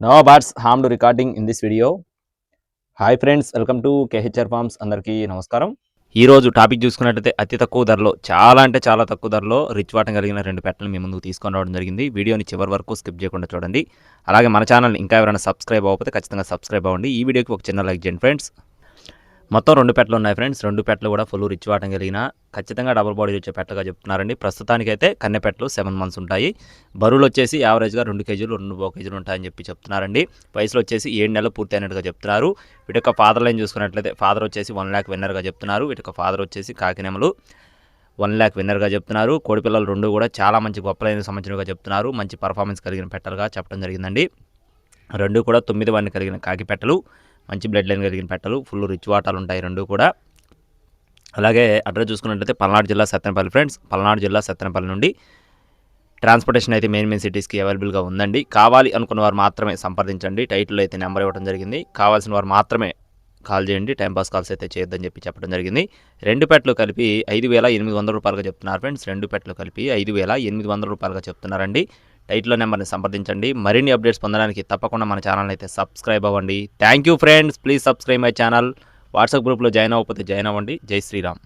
No bots harm recording in this video hi friends welcome to KHR farms అందరికీ నమస్కారం ఈరోజు topic చూసుకున్నట్టయితే అతి తక్కువ ధరలో చాలా అంటే చాలా తక్కువ ధరలో రిచ్ వాటం కలిగిన రెండు పెట్టలు మీ ముందుకు తీసుకొని రావడం జరిగింది. వీడియోని చివరి వరకు స్కిప్ చేయకుండా చూడండి. అలాగే మన ఛానల్ ఇంకా ఎవరైనా సబ్స్క్రైబ్ అవ్వకపోతే ఖచ్చితంగా సబ్స్క్రైబ్ అవ్వండి. ఈ వీడియోకి ఒక చిన్న లైక్ చేయండి ఫ్రెండ్స్ మొత్తం రెండు పెట్టలు ఉన్నాయి ఫ్రెండ్స్. రెండు పెట్టలు కూడా ఫుల్ రిచ్ వాటం కలిగిన ఖచ్చితంగా డబుల్ బాడీ వచ్చే పెట్టగా చెప్తున్నారండి. ప్రస్తుతానికైతే కన్నె పెట్టలు సెవెన్ మంత్స్ ఉంటాయి. బరువులు వచ్చేసి యావరేజ్గా రెండు కేజీలు రెండు బో కేజీలు ఉంటాయని చెప్పి చెప్తున్నారండి. వయసులో వచ్చేసి ఏడు నెలలు పూర్తి అయినట్టుగా చెప్తున్నారు. వీటి యొక్క ఫాదర్ లైన్ చూసుకున్నట్లయితే ఫాదర్ వచ్చేసి వన్ ల్యాక్ విన్నర్గా చెప్తున్నారు. వీటి యొక్క ఫాదర్ వచ్చేసి కాకినెమలు వన్ ల్యాక్ విన్నర్గా చెప్తున్నారు. కోడిపిల్లలు రెండు కూడా చాలా మంచి గొప్పలైన సంబంధించినవిగా చెప్తున్నారు. మంచి పర్ఫార్మెన్స్ కలిగిన పెట్టలుగా చెప్పడం జరిగిందండి. రెండు కూడా తొమ్మిది వాడిని కలిగిన కాకి పెట్టలు. మంచి బ్లడ్ లైన్ కలిగిన పెట్టలు ఫుల్ రిచ్ వాటాలు ఉంటాయి రెండు కూడా. అలాగే అడ్రస్ చూసుకున్నట్లయితే పల్నాడు జిల్లా సత్యనపల్లి ఫ్రెండ్స్ పల్నాడు జిల్లా సత్తెనపల్లి నుండి ట్రాన్స్పోర్టేషన్ అయితే మెయిన్ మెయిన్ సిటీస్కి అవైలబుల్గా ఉందండి. కావాలి అనుకున్న వారు మాత్రమే సంప్రదించండి. టైటిల్ అయితే నెంబర్ ఇవ్వడం జరిగింది. కావాల్సిన వారు మాత్రమే కాల్ చేయండి. టైంపాస్ కాల్స్ అయితే చేయొద్దని చెప్పి చెప్పడం జరిగింది. రెండు పెట్టలు కలిపి ఐదు వేల ఎనిమిది వందల రూపాయలుగా చెప్తున్నారు ఫ్రెండ్స్ రెండు పెట్టలు కలిపి ఐదు వేల ఎనిమిది వందల రూపాయలుగా చెప్తున్నారండి. టైట్లో నెంబర్ని సంప్రదించండి. మరిన్ని అప్డేట్స్ పొందడానికి తప్పకుండా మన ఛానల్ అయితే సబ్స్క్రైబ్ అవ్వండి. Thank you friends please subscribe my channel WhatsApp గ్రూప్లో జాయిన్ అవ్వకపోతే జాయిన్ అవ్వండి. జై శ్రీరామ్.